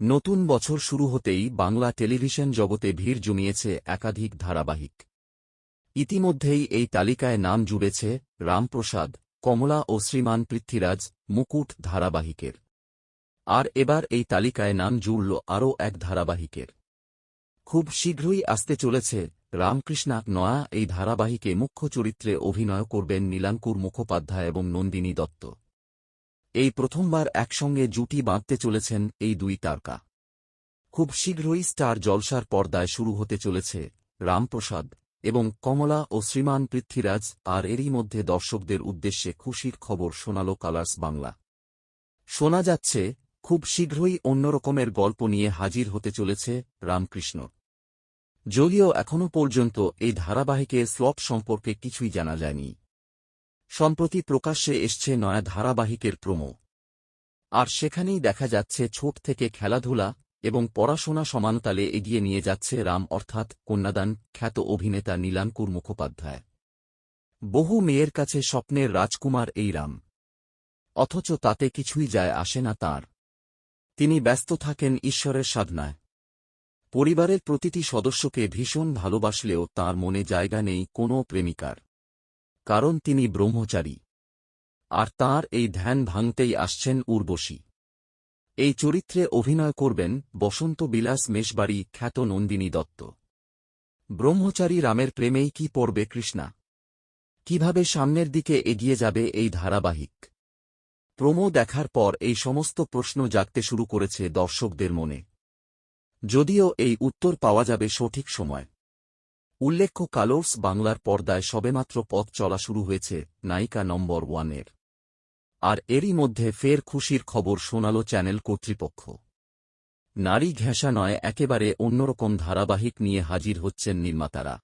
নতুন বছর শুরু হতেই বাংলা টেলিভিশন জগতে ভিড় জমিয়েছে একাধিক ধারাবাহিক। ইতিমধ্যেই এই তালিকায় নাম জুড়েছে রামপ্রসাদ, কমলা ও শ্রীমান পৃথ্বীরাজ মুকুট ধারাবাহিকের। আর এবার এই তালিকায় নাম জুড়ল আরও এক ধারাবাহিকের। খুব শীঘ্রই আসতে চলেছে রামকৃষ্ণা নয়া এই ধারাবাহিকে মুখ্য চরিত্রে অভিনয় করবেন নীলাঙ্কুর মুখোপাধ্যায় এবং নন্দিনী দত্ত। এই প্রথমবার একসঙ্গে জুটি বাঁধতে চলেছেন এই দুই তারকা। খুব শীঘ্রই স্টার জলসার পর্দায় শুরু হতে চলেছে রামপ্রসাদ এবং কমলা ও শ্রীমান পৃথ্বীরাজ, আর এরই মধ্যে দর্শকদের উদ্দেশ্যে খুশির খবর শোনাল কালার্স বাংলা। শোনা যাচ্ছে, খুব শীঘ্রই অন্যরকমের গল্প নিয়ে হাজির হতে চলেছে রামকৃষ্ণ। যদিও এখনও পর্যন্ত এই ধারাবাহিকের স্লপ সম্পর্কে কিছুই জানা যায়নি। সম্প্রতি প্রকাশ্যে এসছে নয়া ধারাবাহিকের প্রোমো। আর সেখানেই দেখা যাচ্ছে ছোট থেকে খেলাধুলা এবং পড়াশোনা সমানতালে এগিয়ে নিয়ে যাচ্ছে রাম অর্থাৎ কন্যাদান খ্যাত অভিনেতা নীলাঙ্কুর মুখোপাধ্যায়। বহু মেয়ের কাছে স্বপ্নের রাজকুমার এই রাম। অথচ তাতে কিছুই যায় আসে না তাঁর। তিনি ব্যস্ত থাকেন ঈশ্বরের সাধনায়। পরিবারের প্রতিটি সদস্যকে ভীষণ ভালোবাসলেও তার মনে জায়গা নেই কোনো প্রেমিকার। কারণ তিনি ব্রহ্মচারী। আর তার এই ধ্যান ভাঙতেই আসছেন উর্বশী। এই চরিত্রে অভিনয় করবেন বসন্ত বিলাস মেশবাড়ি খ্যাত নন্দিনী দত্ত। ব্রহ্মচারী রামের প্রেমেই কি পড়বে কৃষ্ণা? কীভাবে সামনের দিকে এগিয়ে যাবে এই ধারাবাহিক? প্রমো দেখার পর এই সমস্ত প্রশ্ন জাগতে শুরু করেছে দর্শকদের মনে। যদিও এই উত্তর পাওয়া যাবে সঠিক সময়। উল্লেখ্য কালোর্স বাংলার পর্দায় সবেমাত্র পথ চলা শুরু হয়েছে, নায়িকা নম্বর ওয়ানের। আর এরই মধ্যে ফের খুশির খবর শোনাল চ্যানেল কর্তৃপক্ষ। নারী ঘেঁষা নয়, একেবারে অন্যরকম ধারাবাহিক নিয়ে হাজির হচ্ছেন নির্মাতারা।